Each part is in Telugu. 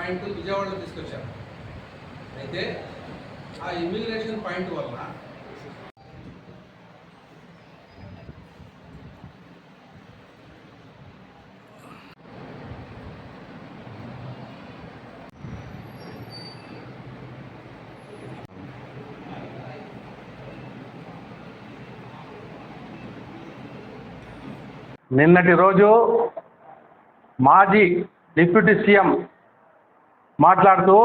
పాయింట్ విజయవాడలో తీసుకొచ్చారు. అయితే ఆ ఇమ్మిగ్రేషన్ పాయింట్ వలన నిన్నటి రోజు మాజీ డిప్యూటీ సీఎం మాట్లాడుతూ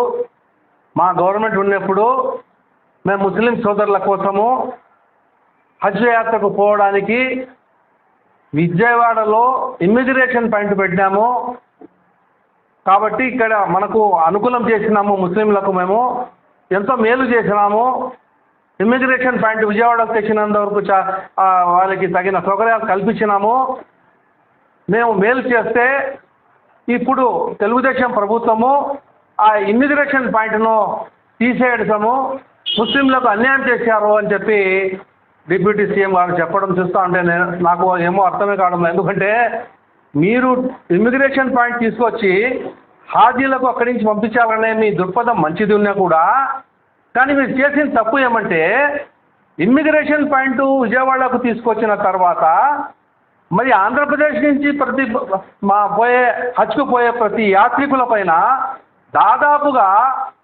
మా గవర్నమెంట్ ఉన్నప్పుడు మేము ముస్లిం సోదరుల కోసము హజ్ యాత్రకు పోవడానికి విజయవాడలో ఇమ్మిగ్రేషన్ పాయింట్ పెట్టినాము. కాబట్టి ఇక్కడ మనకు అనుకూలం చేసినాము ముస్లింలకు మేము. ఎంతో మేలు చేసినాము. ఇమ్మిగ్రేషన్ పాయింట్ విజయవాడకు తెచ్చినంత వరకు వాళ్ళకి తగిన సౌకర్యాలు కల్పించినాము. మేము మేలు చేస్తే ఇప్పుడు తెలుగుదేశం ప్రభుత్వము ఆ ఇమ్మిగ్రేషన్ పాయింట్ను తీసేయడము ముస్లింలకు అన్యాయం చేశారు అని చెప్పి డిప్యూటీ సీఎం గారు చెప్పడం చూస్తూ ఉంటే నేను నాకు ఏమో అర్థమే కావడం ఎందుకంటే మీరు ఇమ్మిగ్రేషన్ పాయింట్ తీసుకొచ్చి హాజీలకు అక్కడి నుంచి పంపించాలనే మీ దృక్పథం మంచిది ఉన్నా కూడా కానీ మీరు చేసిన తప్పు ఏమంటే ఇమ్మిగ్రేషన్ పాయింట్ విజయవాడకు తీసుకొచ్చిన తర్వాత మరి ఆంధ్రప్రదేశ్ నుంచి ప్రతి మా పోయే హజ్కు పోయే ప్రతి యాత్రికుల పైన దాదాపుగా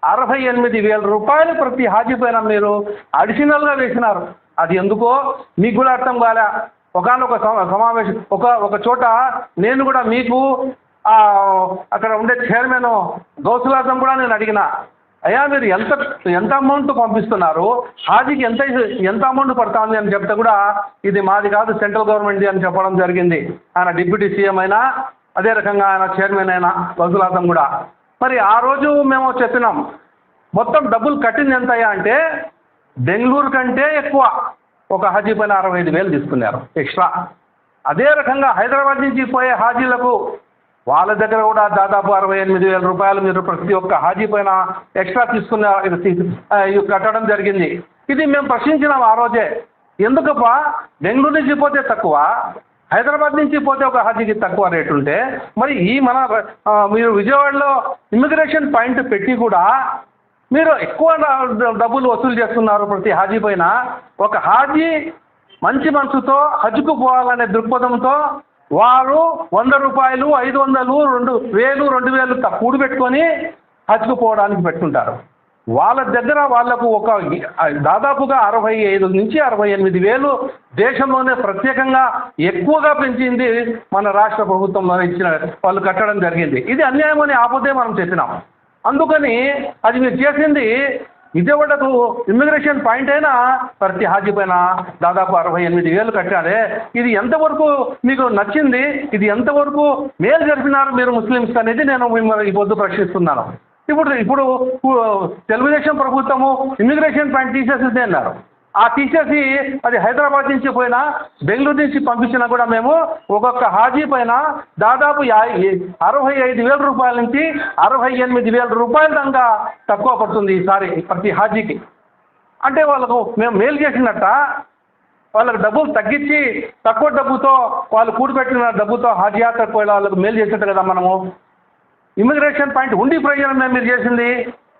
అరవై ఎనిమిది వేల రూపాయలు ప్రతి హాజీ పైన మీరు అడిషనల్గా వేసినారు. అది ఎందుకో మీకు కూడా అర్థం కాలే. ఒకనొక సమావేశం ఒక ఒక చోట నేను కూడా మీకు అక్కడ ఉండే చైర్మన్ గౌసులాసం కూడా నేను అడిగిన అయ్యా మీరు ఎంత ఎంత అమౌంట్ పంపిస్తున్నారు? హాజీకి ఎంత ఎంత అమౌంట్ పడుతుంది? అని చెప్తే కూడా ఇది మాది కాదు సెంట్రల్ గవర్నమెంట్ది అని చెప్పడం జరిగింది. ఆయన డిప్యూటీ సీఎం అయినా అదే రకంగా ఆయన చైర్మన్ అయినా గౌసులాసం కూడా. మరి ఆ రోజు మేము చెప్పినాం మొత్తం డబ్బులు కట్టింది ఎంత అయ్యా అంటే బెంగళూరు కంటే ఎక్కువ. ఒక హాజీ పైన అరవై ఐదు వేలు తీసుకున్నారు ఎక్స్ట్రా. అదే రకంగా హైదరాబాద్ నుంచి పోయే హాజీలకు వాళ్ళ దగ్గర కూడా దాదాపు అరవై ఎనిమిది వేల రూపాయలు మీరు ప్రతి ఒక్క హాజీ పైన ఎక్స్ట్రా తీసుకున్న ఇది కట్టడం జరిగింది. ఇది మేము ప్రశ్నించినాం ఆ రోజే. ఎందుకప్ప? బెంగళూరు నుంచి పోతే తక్కువ హైదరాబాద్ నుంచి పోతే ఒక హాజీకి తక్కువ రేటు ఉంటే మరి ఈ మన మీరు విజయవాడలో ఇమిగ్రేషన్ పాయింట్ పెట్టి కూడా మీరు ఎక్కువ డబ్బులు వసూలు చేస్తున్నారు ప్రతి హాజీ పైన. ఒక హాజీ మంచి మనసుతో హజ్కు పోవాలనే దృక్పథంతో వారు వంద రూపాయలు ఐదు వందలు రెండు వేలు రెండు వేలు త- కూడి పెట్టుకొని హజ్కు పోవడానికి పెట్టుకుంటారు వాళ్ళ దగ్గర వాళ్ళకు ఒక దాదాపుగా అరవై ఐదు నుంచి అరవై ఎనిమిది వేలు దేశంలోనే ప్రత్యేకంగా ఎక్కువగా పెంచింది మన రాష్ట్ర ప్రభుత్వంలో ఇచ్చిన వాళ్ళు కట్టడం జరిగింది. ఇది అన్యాయం అని ఆపదే మనం చెప్పినాం. అందుకని అది మీరు చేసింది విజయవాడకు ఇమ్మిగ్రేషన్ పాయింట్ అయినా ప్రతి హాజీ పైన దాదాపు అరవై ఎనిమిది వేలు కట్టారే. ఇది ఎంతవరకు మీకు నచ్చింది? ఇది ఎంతవరకు మేలు జరిపినారు మీరు ముస్లిమ్స్ అనేది నేను మిమ్మల్ని ఈ పొద్దు ప్రశ్నిస్తున్నాను. ఇప్పుడు ఇప్పుడు తెలుగుదేశం ప్రభుత్వము ఇమ్మిగ్రేషన్ పాయింట్ తీసేసింది అన్నారు. ఆ తీసేసి అది హైదరాబాద్ నుంచి పోయినా బెంగళూరు నుంచి పంపించినా కూడా మేము ఒక్కొక్క హాజీ పైన దాదాపు అరవై ఐదు వేల రూపాయల నుంచి అరవై ఎనిమిది వేల రూపాయల దాకా తక్కువ పడుతుంది ఈసారి ప్రతి హాజీకి. అంటే వాళ్ళకు మేము మేలు చేసినట్ట వాళ్ళకు డబ్బులు తగ్గించి తక్కువ డబ్బుతో వాళ్ళు కూడిపెట్టిన డబ్బుతో హాజీ యాత్రకు పోయిన వాళ్ళకు మేలు చేసినట్టు కదా మనము. ఇమిగ్రేషన్ పాయింట్ ఉండి ప్రయోజనం మేము మీరు చేసింది?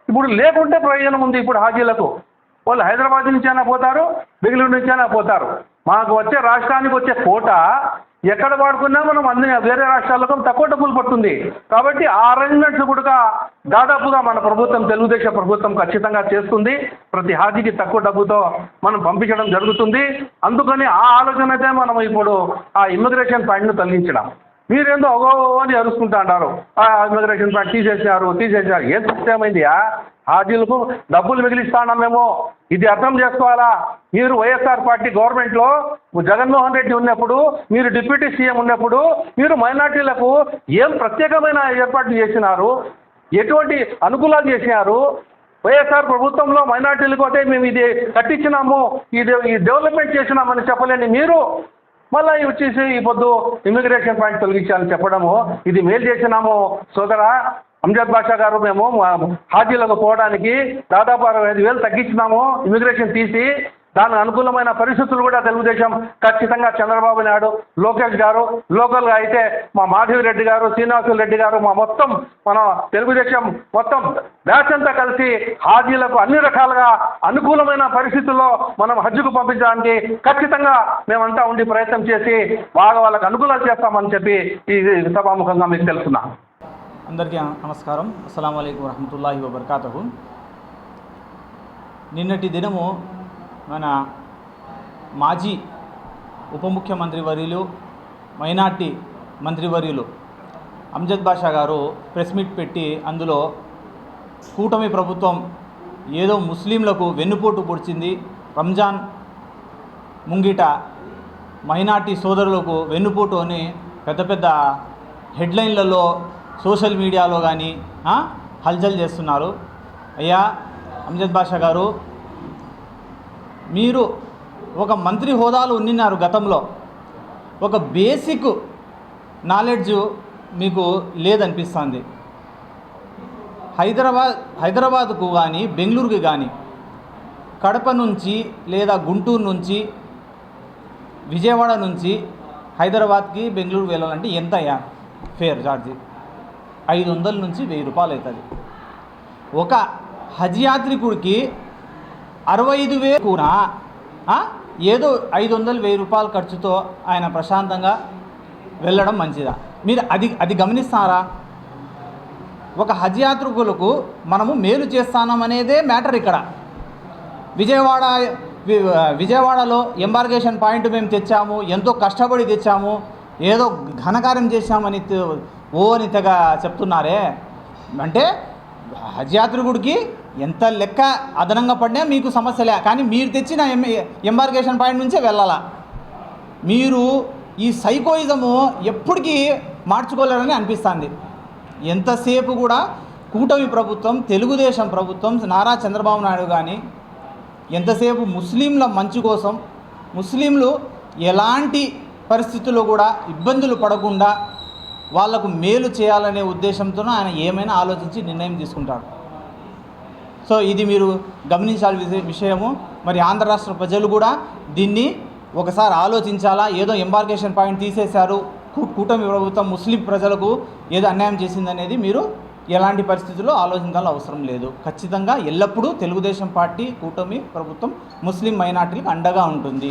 ఇప్పుడు లేకుంటే ప్రయోజనం ఉంది ఇప్పుడు హాజీలకు. వాళ్ళు హైదరాబాద్ నుంచి అయినా పోతారు బెంగళూరు నుంచి అయినా పోతారు. మాకు వచ్చే రాష్ట్రానికి వచ్చే కోట ఎక్కడ వాడుకున్నా మనం అన్ని వేరే రాష్ట్రాలకు తక్కువ డబ్బులు పడుతుంది. కాబట్టి ఆ అరేంజ్మెంట్స్ కూడా దాదాపుగా మన ప్రభుత్వం తెలుగుదేశం ప్రభుత్వం ఖచ్చితంగా చేస్తుంది. ప్రతి హాజీకి తక్కువ డబ్బుతో మనం పంపించడం జరుగుతుంది. అందుకని ఆ ఆలోచనతో మనం ఇప్పుడు ఆ ఇమిగ్రేషన్ పాయింట్ను తొలగించడం. మీరేందో ఒగో అని అరుచుకుంటా అంటారు. ఇమిగ్రేషన్ పాయింట్ తీసేసారు తీసేసారు ఏం సత్యమైందియా హాజీలకు డబ్బులు మిగిలిస్తానా మేము. ఇది అర్థం చేసుకోవాలా? మీరు వైఎస్ఆర్ పార్టీ గవర్నమెంట్లో జగన్మోహన్ రెడ్డి ఉన్నప్పుడు మీరు డిప్యూటీ సీఎం ఉన్నప్పుడు మీరు మైనార్టీలకు ఏం ప్రత్యేకమైన ఏర్పాట్లు చేసినారు? ఎటువంటి అనుకూలాలు చేసినారు? వైఎస్ఆర్ ప్రభుత్వంలో మైనార్టీలకు అయితే మేము ఇది కట్టించినాము ఇది ఈ డెవలప్మెంట్ చేసినామని చెప్పలేని మీరు మళ్ళీ వచ్చేసి ఈ పొద్దు ఇమిగ్రేషన్ పాయింట్ తొలగించాలని చెప్పడము. ఇది మేలు చేసినాము. సోదరా అంజద్ బాషా గారు మేము మా హాజీలకు పోవడానికి దాదాపు అరవై ఐదు వేలు తగ్గించినాము. ఇమిగ్రేషన్ తీసి దానికి అనుకూలమైన పరిస్థితులు కూడా తెలుగుదేశం ఖచ్చితంగా చంద్రబాబు నాయుడు లోకేష్ గారు లోకల్గా అయితే మా మాధవి రెడ్డి గారు శ్రీనివాసులు రెడ్డి గారు మా మొత్తం మన తెలుగుదేశం మొత్తం బ్యాచ్ అంతా కలిసి హాజీలకు అన్ని రకాలుగా అనుకూలమైన పరిస్థితుల్లో మనం హజ్జుకు పంపించడానికి ఖచ్చితంగా మేమంతా ఉండి ప్రయత్నం చేసి బాగా వాళ్ళకి అనుకూలాలు చేస్తామని చెప్పి ఈ సభాముఖంగా మీకు తెలుస్తున్నా. అందరికీ నమస్కారం. అస్సలం అయికం వరహమతుల్లాహి నిన్నటి దినము మన మాజీ ఉప ముఖ్యమంత్రి వర్యులు మైనార్టీ మంత్రివర్యులు అంజద్ బాషా గారు ప్రెస్ మీట్ పెట్టి అందులో కూటమి ప్రభుత్వం ఏదో ముస్లింలకు వెన్నుపోటు పొడిచింది. రంజాన్ ముంగిట మైనార్టీ సోదరులకు వెన్నుపోటు అని పెద్ద పెద్ద హెడ్లైన్లలో సోషల్ మీడియాలో కానీ హల్చల్ చేస్తున్నారు. అయ్యా అంజద్ బాషా గారు మీరు ఒక మంత్రి హోదాలు ఉన్నిన్నారు గతంలో. ఒక బేసిక్ నాలెడ్జ్ మీకు లేదనిపిస్తుంది. హైదరాబాద్ హైదరాబాద్కు కానీ బెంగళూరుకి కానీ కడప నుంచి లేదా గుంటూరు నుంచి విజయవాడ నుంచి హైదరాబాద్కి బెంగళూరు వెళ్ళాలంటే ఎంత అయ్యా? ఫేర్ ఛార్జీ ఐదు వందల నుంచి వెయ్యి రూపాయలు అవుతుంది. ఒక హజ్ యాత్రికుడికి అరవై ఐదు వేలు కూడా ఏదో ఐదు వందలు వెయ్యి రూపాయల ఖర్చుతో ఆయన ప్రశాంతంగా వెళ్ళడం మంచిదా? మీరు అది అది గమనిస్తారా? ఒక హజ్ యాత్రికులకు మనము మేలు చేస్తామనేదే మ్యాటర్ ఇక్కడ. విజయవాడ విజయవాడలో ఎంబార్గేషన్ పాయింట్ మేము తెచ్చాము ఎంతో కష్టపడి తెచ్చాము ఏదో ఘనకార్యం చేశామని ఓ అని తెగ చెప్తున్నారే? అంటే హజ్ యాత్రికుడికి ఎంత లెక్క అదనంగా పడినా మీకు సమస్యలే కానీ మీరు తెచ్చిన ఎం ఎంబార్గేషన్ పాయింట్ నుంచే వెళ్ళాలా? మీరు ఈ సైకోయిజము ఎప్పటికీ మార్చుకోలేరని అనిపిస్తుంది. ఎంతసేపు కూడా కూటమి ప్రభుత్వం తెలుగుదేశం ప్రభుత్వం నారా చంద్రబాబు నాయుడు కానీ ఎంతసేపు ముస్లింల మంచి కోసం ముస్లింలు ఎలాంటి పరిస్థితుల్లో కూడా ఇబ్బందులు పడకుండా వాళ్ళకు మేలు చేయాలనే ఉద్దేశంతో ఆయన ఏమైనా ఆలోచించి నిర్ణయం తీసుకుంటాడు. సో ఇది మీరు గమనించాల్సిన విషయము. మరి ఆంధ్ర రాష్ట్ర ప్రజలు కూడా దీన్ని ఒకసారి ఆలోచించాలా? ఏదో ఎంబార్కేషన్ పాయింట్ తీసేశారు. కూటమి ప్రభుత్వం ముస్లిం ప్రజలకు ఏదో అన్యాయం చేసిందనేది మీరు ఎలాంటి పరిస్థితుల్లో ఆలోచించాల్సిన అవసరం లేదు. ఖచ్చితంగా ఎల్లప్పుడూ తెలుగుదేశం పార్టీ కూటమి ప్రభుత్వం ముస్లిం మైనార్టీలకు అండగా ఉంటుంది.